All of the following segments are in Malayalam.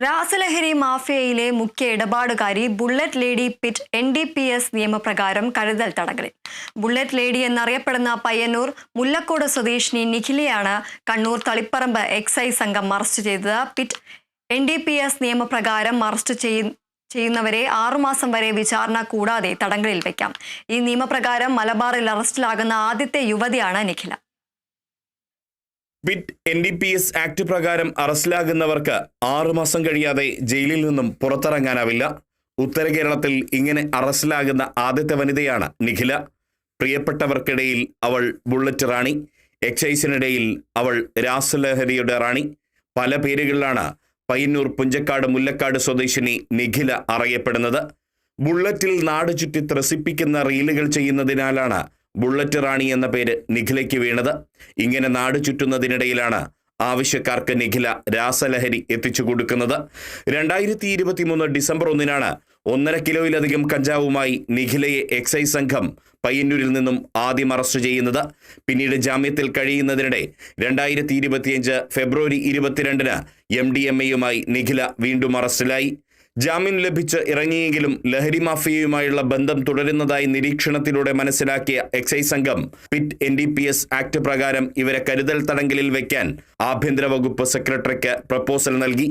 രാസലഹരി മാഫിയയിലെ മുഖ്യ ഇടപാടുകാരി bullet lady PIT N D P S നിയമപ്രകാരം കരുതൽ തടങ്കലിൽ. ബുള്ളറ്റ് ലേഡി എന്നറിയപ്പെടുന്ന പയ്യന്നൂർ മുല്ലക്കോട് സ്വദേശിനി നിഖിലയാണ് കണ്ണൂർ തളിപ്പറമ്പ് എക്സൈസ് സംഘം അറസ്റ്റ് ചെയ്തത്. PIT N D P S നിയമപ്രകാരം അറസ്റ്റ് ചെയ്യ ചെയ്യുന്നവരെ ആറുമാസം വരെ വിചാരണ കൂടാതെ തടങ്കലിൽ വയ്ക്കാം ഈ നിയമപ്രകാരം മലബാറിൽ അറസ്റ്റിലാകുന്ന ആദ്യത്തെ യുവതിയാണ് Nikhila. PIT N D P S act പ്രകാരം അറസ്റ്റിലാകുന്നവർക്ക് ആറുമാസം കഴിയാതെ ജയിലിൽ നിന്നും പുറത്തിറങ്ങാനാവില്ല. ഉത്തര കേരളത്തിൽ ഇങ്ങനെ അറസ്റ്റിലാകുന്ന ആദ്യത്തെ വനിതയാണ് നിഖില. പ്രിയപ്പെട്ടവർക്കിടയിൽ അവൾ ബുള്ളറ്റ് റാണി. എക്സൈസിനിടയിൽ അവൾ രാസലഹരിയുടെ റാണി. പല പേരുകളിലാണ് പയ്യന്നൂർ പുഞ്ചക്കാട് മുല്ലക്കാട് സ്വദേശിനി നിഖില അറിയപ്പെടുന്നത്. ബുള്ളറ്റിൽ നാട് ചുറ്റി ത്രസിപ്പിക്കുന്ന റീലുകൾ ചെയ്യുന്നതിനാലാണ് ബുള്ളറ്റ് റാണി എന്ന പേര് നിഖിലയ്ക്ക് വീണത്. ഇങ്ങനെ നാട് ചുറ്റുന്നതിനിടയിലാണ് ആവശ്യക്കാർക്ക് നിഖില രാസലഹരി എത്തിച്ചു കൊടുക്കുന്നത്. രണ്ടായിരത്തി ഇരുപത്തിമൂന്ന് ഡിസംബർ ഒന്നിനാണ് ഒന്നര കിലോയിലധികം കഞ്ചാവുമായി നിഖിലയെ എക്സൈസ് സംഘം പയ്യന്നൂരിൽ നിന്നും ആദ്യം അറസ്റ്റ് ചെയ്യുന്നത്. പിന്നീട് ജാമ്യത്തിൽ കഴിയുന്നതിനിടെ രണ്ടായിരത്തി ഇരുപത്തിയഞ്ച് ഫെബ്രുവരി ഇരുപത്തിരണ്ടിന് എം ഡി എം എയുമായി നിഖില വീണ്ടും അറസ്റ്റിലായി. ജാമ്യം ലഭിച്ച് ഇറങ്ങിയെങ്കിലും ലഹരി മാഫിയയുമായുള്ള ബന്ധം തുടരുന്നതായി നിരീക്ഷണത്തിലൂടെ മനസ്സിലാക്കിയ എക്സൈസ് സംഘം PIT N D P S act പ്രകാരം ഇവരെ കരുതൽ തടങ്കലിൽ വയ്ക്കാൻ ആഭ്യന്തര വകുപ്പ് സെക്രട്ടറിക്ക് പ്രപ്പോസൽ നൽകി.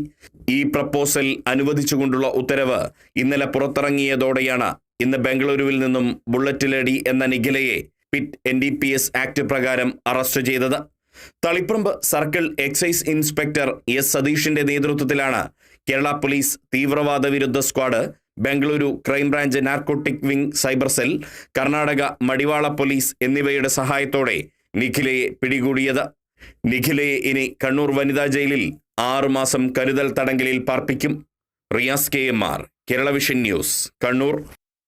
ഈ പ്രപ്പോസൽ അനുവദിച്ചുകൊണ്ടുള്ള ഉത്തരവ് ഇന്നലെ പുറത്തിറങ്ങിയതോടെയാണ് ഇന്ന് ബംഗളൂരുവിൽ നിന്നും ബുള്ളറ്റ് ലേഡി എന്ന നിഖിലയെ PIT N D P S act പ്രകാരം അറസ്റ്റ് ചെയ്തത്. Taliparamba circle excise inspector S സതീഷിന്റെ നേതൃത്വത്തിലാണ് കേരള പോലീസ് തീവ്രവാദ വിരുദ്ധ squad Bengaluru crime branch narcotic wing cyber cell Karnataka Madiwala police എന്നിവയുടെ സഹായത്തോടെ നിഖിലയെ പിടികൂടിയത്. നിഖിലയെ ഇനി കണ്ണൂർ വനിതാ ജയിലിൽ ആറുമാസം കരുതൽ തടങ്കലിൽ പാർപ്പിക്കും. Riyas K M R Kerala vision news Kannur.